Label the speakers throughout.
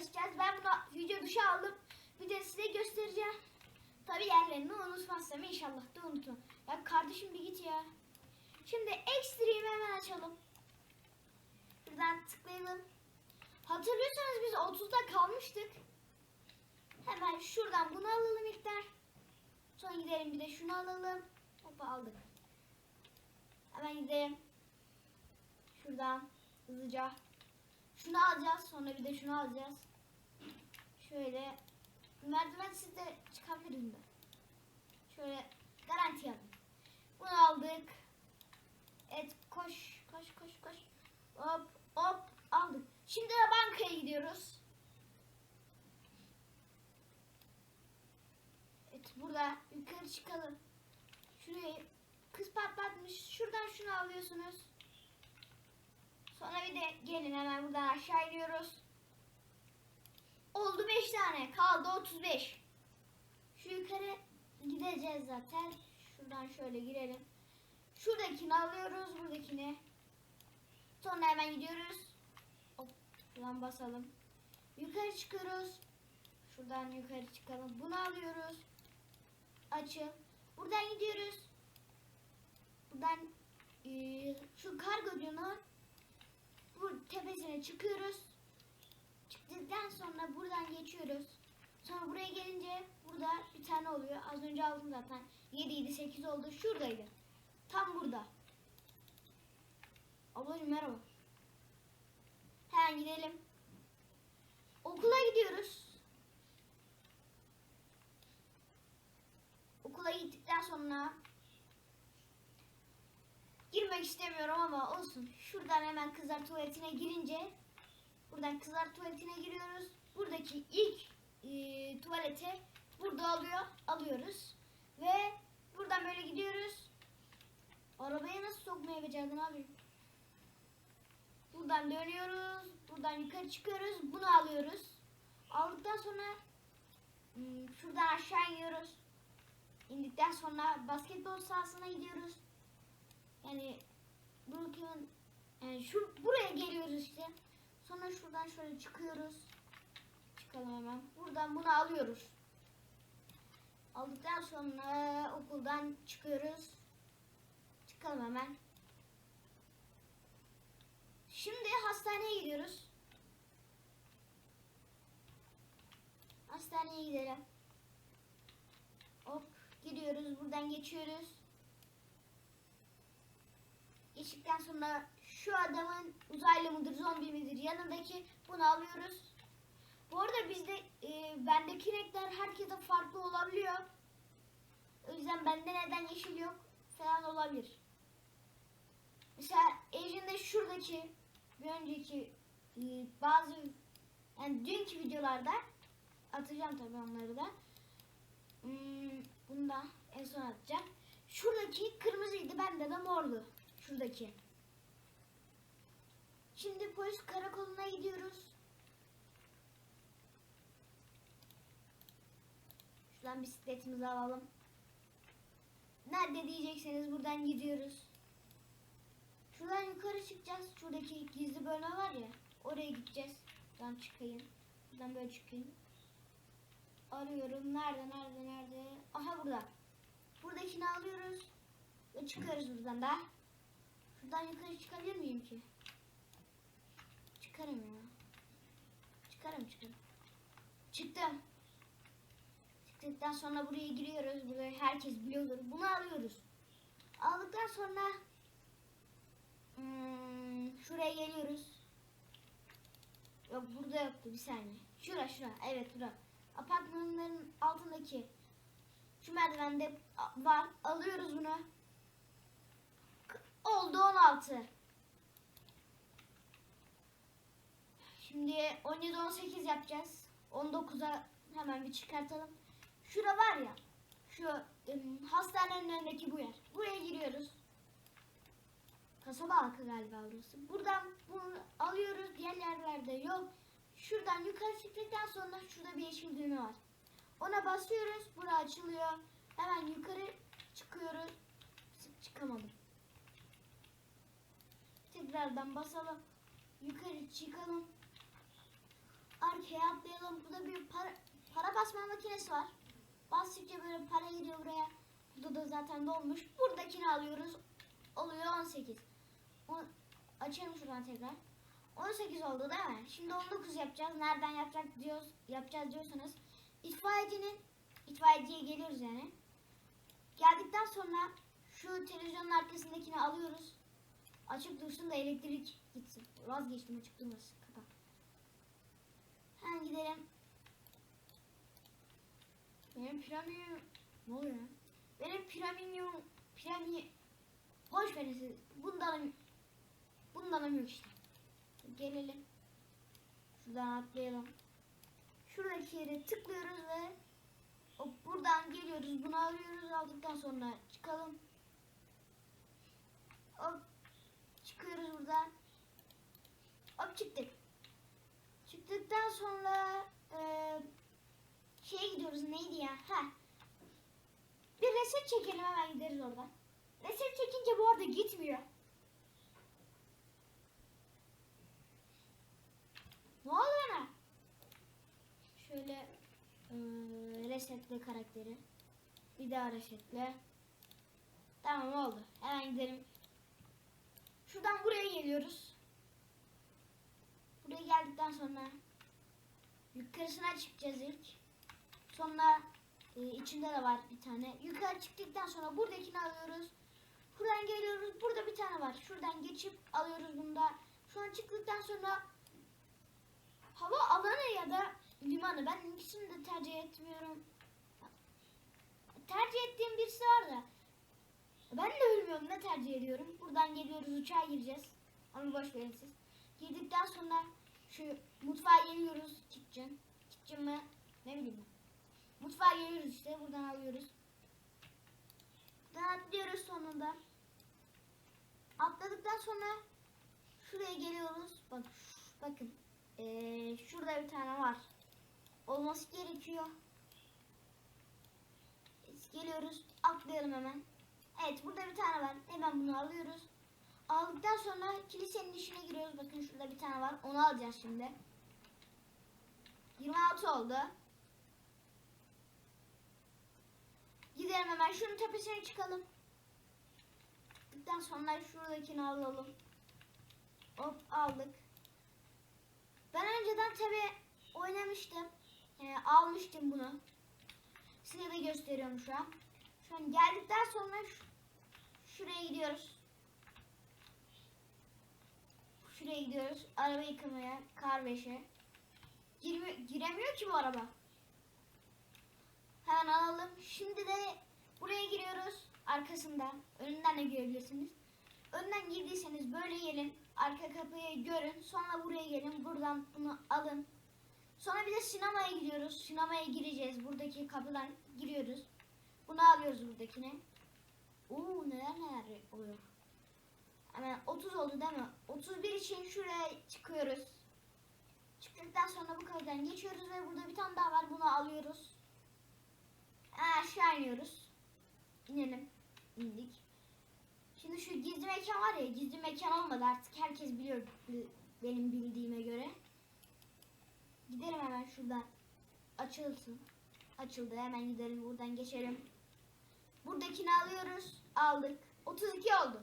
Speaker 1: çalışacağız. Ben bunu video dışı aldım. Bir de size göstereceğim. Tabi yerlerini unutmazsam inşallah da unutmam. Ya kardeşim bir git ya. Şimdi ekstremi hemen açalım. Buradan tıklayalım. Hatırlıyorsanız biz 30'da kalmıştık. Hemen şuradan bunu alalım ilkten. Sonra gidelim bir de şunu alalım. Hoppa aldık. Hemen gidelim. Şuradan hızlıca. Şunu alacağız. Sonra bir de şunu alacağız. Şöyle merdiven sizde çıkabilirim ben. Şöyle garanti alın. Bunu aldık. Evet koş koş koş koş. Hop hop aldık. Şimdi de bankaya gidiyoruz. Evet burada yukarı çıkalım. Şurayı kız patlatmış. Şuradan şunu alıyorsunuz. Sonra bir de gelin hemen buradan aşağı iniyoruz. Oldu 5 tane. Kaldı 35. Şu yukarı gideceğiz zaten. Şuradan şöyle girelim. Şuradakini alıyoruz. Buradakini. Sonra hemen gidiyoruz. Hop. Şuradan basalım. Yukarı çıkıyoruz. Şuradan yukarı çıkalım. Bunu alıyoruz. Açın. Buradan gidiyoruz. Buradan eee, şu kargocunun bu tepesine çıkıyoruz. Çıktıktan sonra buradan geçiyoruz. Sonra buraya gelince burada bir tane oluyor. Az önce aldım zaten. 7 7 8 oldu. Şuradaydı. Tam burada. Ablacığım merhaba. Hemen gidelim. Okula gidiyoruz. Okula gittikten sonra girmek istemiyorum ama olsun. Şuradan hemen kızlar tuvaletine girince buradan kızlar tuvaletine giriyoruz. Buradaki ilk e, tuvalete burada alıyor, alıyoruz. Ve buradan böyle gidiyoruz. Arabaya nasıl sokmaya becerdin abi? Buradan dönüyoruz. Buradan yukarı çıkıyoruz. Bunu alıyoruz. Aldıktan sonra hmm, şuradan aşağı iniyoruz. İndikten sonra basketbol sahasına gidiyoruz. Yani Brookhaven yani şu buraya geliyoruz işte. Sonra şuradan şöyle çıkıyoruz. Çıkalım hemen. Buradan bunu alıyoruz. Aldıktan sonra okuldan çıkıyoruz. Çıkalım hemen. Şimdi hastaneye gidiyoruz. Hastaneye gidelim. Hop gidiyoruz. Buradan geçiyoruz. Geçtikten sonra şu adamın uzaylı mıdır, zombi midir yanındaki bunu alıyoruz. Bu arada bizde e, bendeki renkler herkese farklı olabiliyor. O yüzden bende neden yeşil yok falan olabilir. Mesela Asian'da şuradaki bir önceki e, bazı yani dünkü videolarda atacağım tabii onları da. Hmm, bunu da en son atacağım. Şuradaki kırmızıydı bende de mordu. Şuradaki. Şimdi polis karakoluna gidiyoruz. Şuradan bisikletimizi alalım. Nerede diyecekseniz buradan gidiyoruz. Şuradan yukarı çıkacağız. Şuradaki gizli bölme var ya. Oraya gideceğiz. Buradan çıkayım. Buradan böyle çıkayım. Arıyorum. Nerede, nerede, nerede? Aha burada. Buradakini alıyoruz. Ve çıkarız buradan da. Şuradan yukarı çıkabilir miyim ki? Çıkarım ya. Çıkarım çıkarım. Çıktım. Çıktıktan sonra buraya giriyoruz. Burayı herkes biliyordur. Bunu alıyoruz. Aldıktan sonra hmm, şuraya geliyoruz. Yok burada yoktu bir saniye. Şura şura. Evet bura. Apartmanların altındaki şu merdivende var. Alıyoruz bunu. Oldu 16. Şimdi 17 18 yapacağız. 19'a hemen bir çıkartalım. Şura var ya. Şu ım, hastanenin önündeki bu yer. Buraya giriyoruz. Kasaba halkı galiba burası. Buradan bunu alıyoruz. Diğer yerlerde yok. Şuradan yukarı çıktıktan sonra şurada bir yeşil düğme var. Ona basıyoruz. Bura açılıyor. Hemen yukarı çıkıyoruz. Çık- Çıkamadım. Tekrardan basalım. Yukarı çıkalım. Arkaya atlayalım. Burada bir para, para basma makinesi var. Bastıkça böyle para giriyor buraya. Burada da zaten dolmuş. Buradakini alıyoruz. Oluyor 18. On, açalım şuradan tekrar. 18 oldu değil mi? Şimdi 19 yapacağız. Nereden yapacak diyoruz, yapacağız diyorsanız itfaiyecinin itfaiyeciye geliyoruz yani. Geldikten sonra şu televizyonun arkasındakini alıyoruz. Açık dursun da elektrik gitsin. Vazgeçtim açık durmasın. Hemen gidelim. Benim premium... Ne oluyor ya? Benim premium... Premium... Boş verin siz. Bundan... Bundan yok işte. Gelelim. Şuradan atlayalım. Şuradaki yere tıklıyoruz ve hop buradan geliyoruz. Bunu alıyoruz. Aldıktan sonra çıkalım. Hop çıkıyoruz buradan. Hop çıktık. Çıktıktan sonra eee şeye gidiyoruz. Neydi ya? Ha. Bir reset çekelim hemen gideriz oradan. Reset çekince bu arada gitmiyor. Ne oluyor lan? Şöyle eee, resetle karakteri. Bir daha resetle. Tamam oldu. Hemen gidelim. Şuradan buraya geliyoruz. Buraya geldikten sonra yukarısına çıkacağız ilk. Sonra e, içinde de var bir tane. Yukarı çıktıktan sonra buradakini alıyoruz. Buradan geliyoruz. Burada bir tane var. Şuradan geçip alıyoruz bunu da. Şu an çıktıktan sonra hava alanı ya da limanı. Ben ikisini de tercih etmiyorum. Tercih ettiğim birisi var da. Ben de bilmiyorum ne tercih ediyorum. Buradan geliyoruz uçağa gireceğiz. Ama boş verin siz. Girdikten sonra şu mutfağa geliyoruz. Kitchen. Kitchen mi? Ne bileyim. Mutfağa geliyoruz işte. Buradan alıyoruz. Buradan atlıyoruz sonunda. Atladıktan sonra şuraya geliyoruz. Bak bakın. Ee, şurada bir tane var. Olması gerekiyor. Geliyoruz. Atlayalım hemen. Evet burada bir tane var. Hemen bunu alıyoruz. Aldıktan sonra kilisenin içine giriyoruz. Bakın şurada bir tane var. Onu alacağız şimdi. 26 oldu. Gidelim hemen şunun tepesine çıkalım. Çıktıktan sonra şuradakini alalım. Hop aldık. Ben önceden tabi oynamıştım. Yani almıştım bunu. Size de gösteriyorum şu an. Şu an geldikten sonra şu- şuraya gidiyoruz. Şuraya gidiyoruz. Araba yıkamaya, kar beşe. Girme, giremiyor ki bu araba. Hemen alalım. Şimdi de buraya giriyoruz. Arkasından. Önünden de girebilirsiniz. Önden girdiyseniz böyle gelin. Arka kapıyı görün. Sonra buraya gelin. Buradan bunu alın. Sonra bir de sinemaya gidiyoruz. Sinemaya gireceğiz. Buradaki kapıdan giriyoruz. Bunu alıyoruz buradakine. Oo neler neler oluyor. Hemen 30 oldu değil mi? 31 için şuraya çıkıyoruz. Çıktıktan sonra bu kapıdan geçiyoruz ve burada bir tane daha var. Bunu alıyoruz. Aşağı iniyoruz. İnelim. İndik. Şimdi şu gizli mekan var ya gizli mekan olmadı artık herkes biliyor bil- benim bildiğime göre. Gidelim hemen şuradan. Açılsın. Açıldı hemen gidelim buradan geçelim. Buradakini alıyoruz. Aldık. 32 oldu.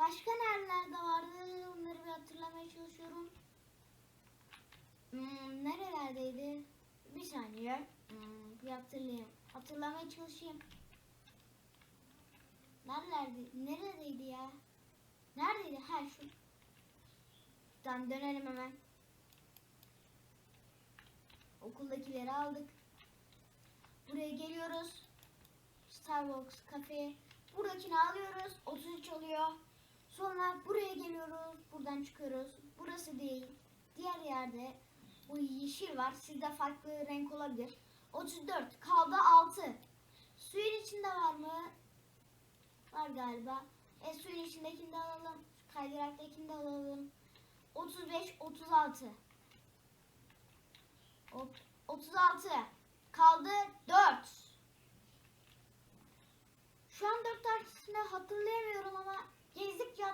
Speaker 1: Başka nerelerde vardı? Onları bir hatırlamaya çalışıyorum. Hmm, nerelerdeydi? Bir saniye. Hmm, bir hatırlayayım. Hatırlamaya çalışayım. Nerelerde? Neredeydi ya? Neredeydi? Ha şu. Tamam dönelim hemen. Okuldakileri aldık. Buraya geliyoruz. Starbucks kafe. Buradakini alıyoruz. 33 oluyor. Sonra buraya geliyoruz. Buradan çıkıyoruz. Burası değil. Diğer yerde bu yeşil var. Sizde farklı renk olabilir. 34. Kaldı 6. Suyun içinde var mı? Var galiba. E suyun içindekini de alalım. Kaydıraktakini de alalım. 35, 36. Hop, 36. Kaldı 4. Şu an 4 tanesini hatırlayamıyorum ama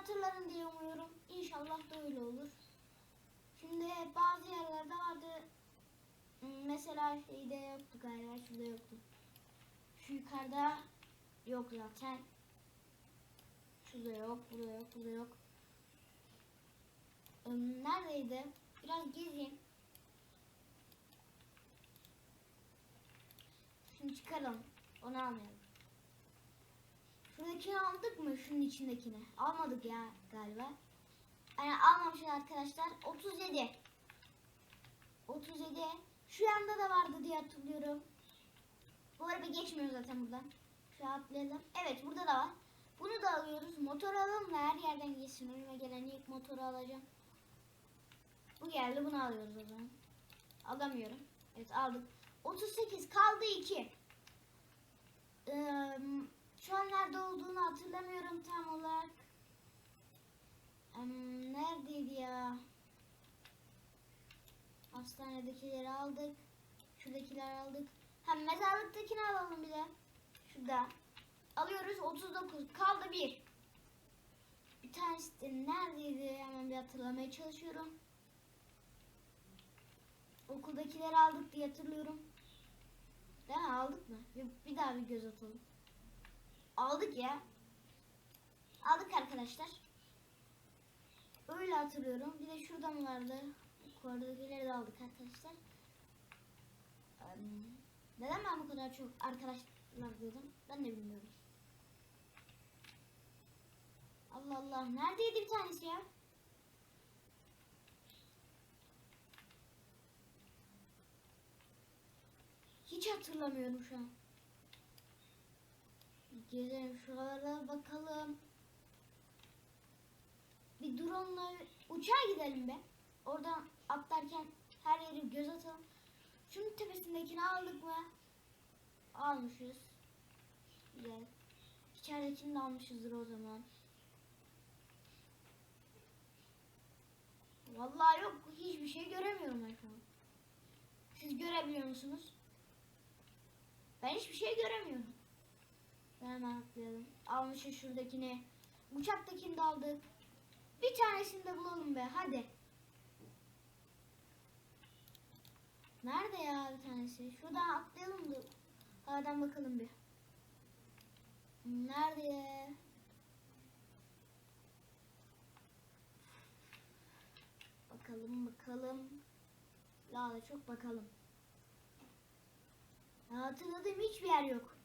Speaker 1: hatırlarım diye umuyorum. İnşallah. Da öyle olur. Şimdi bazı yerlerde vardı. Hmm, Mesela şeyde yoktu galiba. Şurada yoktu. Şu yukarıda yok zaten. Şurada yok, burada yok, burada yok. Hmm, Neredeydi? Biraz gezeyim. Şunu çıkaralım. Onu almayalım. Şuradakini aldık mı? Şunun içindekini. Almadık ya galiba. Yani almamışız arkadaşlar. 37. 37. Şu yanda da vardı diye hatırlıyorum. Bu araba geçmiyor zaten buradan. Şu atlayalım. Evet burada da var. Bunu da alıyoruz. Motor alalım da her yerden geçsin. Önüme gelen ilk motoru alacağım. Bu geldi bunu alıyoruz o zaman. Alamıyorum. Evet aldık. 38 kaldı 2. Ee, şu an nerede olduğunu hatırlamıyorum tam olarak. Em, neredeydi ya? Hastanedekileri aldık. Şuradakileri aldık. Hem mezarlıktakini alalım bir de. Şurada. Alıyoruz 39. Kaldı bir. Bir tanesi de neredeydi? Hemen bir hatırlamaya çalışıyorum. Okuldakileri aldık diye hatırlıyorum. Mi? Aldık mı? Bir daha bir göz atalım. Aldık ya. Aldık arkadaşlar. Öyle hatırlıyorum. Bir de şurada mı vardı? Yukarıdakileri de aldık arkadaşlar. Neden ben bu kadar çok arkadaşlar dedim? Ben de bilmiyorum. Allah Allah. Neredeydi bir tanesi ya? Hiç hatırlamıyorum şu an. Gezelim şuralara bakalım. Bir drone'la uçağa gidelim be. Oradan atlarken her yeri göz atalım. Şunun tepesindekini aldık mı? Almışız. Güzel. İçeridekini de almışızdır o zaman. Vallahi yok. Hiçbir şey göremiyorum ben. Siz görebiliyor musunuz? Ben hiçbir şey göremiyorum. Ben hemen atlayalım. Almışız şuradakini. Uçaktakini de aldık. Bir tanesini de bulalım be hadi. Nerede ya bir tanesi? Şuradan atlayalım da havadan bakalım bir. Nerede? Bakalım bakalım. Daha da çok bakalım. Hatırladığım hiçbir yer yok.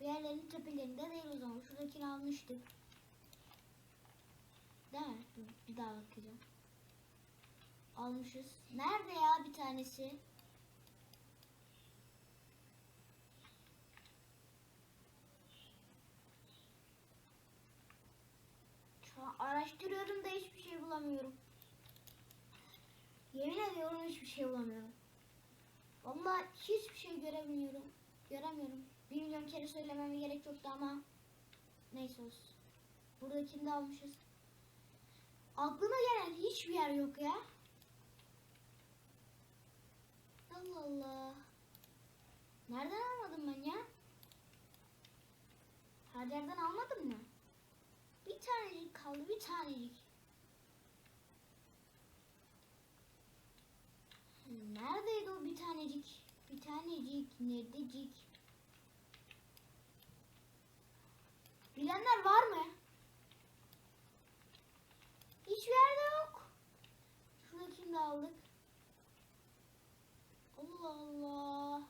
Speaker 1: Bir yerlerin tepelerinde değil o zaman. Şuradakini almıştık. Değil mi? Bir daha bakacağım. Almışız. Nerede ya bir tanesi? Araştırıyorum da hiçbir şey bulamıyorum. Yemin ediyorum hiçbir şey bulamıyorum. Vallahi hiçbir şey göremiyorum. Göremiyorum. Bir milyon kere söylememe gerek yoktu ama neyse olsun. Buradakini de almışız. Aklıma gelen hiçbir yer yok ya. Allah Allah. Nereden almadım ben ya? Her yerden almadım mı? Bir tanecik kaldı, bir tanecik. Neredeydi o bir tanecik? Bir tanecik, neredecik? Bilenler var mı? Hiçbir yerde yok. Şuradakini de aldık. Allah Allah.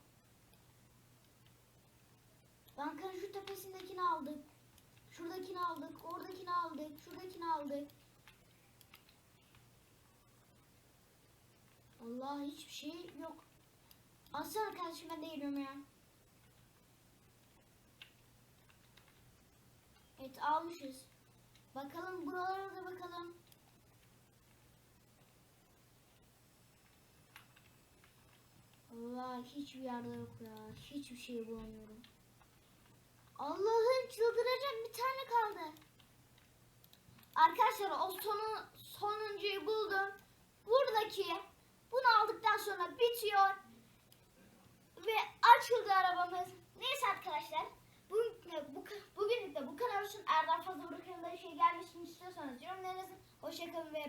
Speaker 1: Bankanın şu tepesindekini aldık. Şuradakini aldık. Oradakini aldık. Şuradakini aldık. Allah hiçbir şey yok. Aslan kardeşim ben de geliyorum ya. Evet almışız. Bakalım buralara da bakalım. Allah hiçbir yerde yok ya. Hiçbir şey bulamıyorum. Allah'ım çıldıracağım bir tane kaldı. Arkadaşlar o sonu sonuncuyu buldum. Buradaki bunu aldıktan sonra bitiyor. Ve açıldı arabamız. Neyse arkadaşlar. Bu, bugün de bu kadar olsun. Daha fazla bu kanalda şey gelmesini istiyorsanız yorumlarınızı. Hoşçakalın ve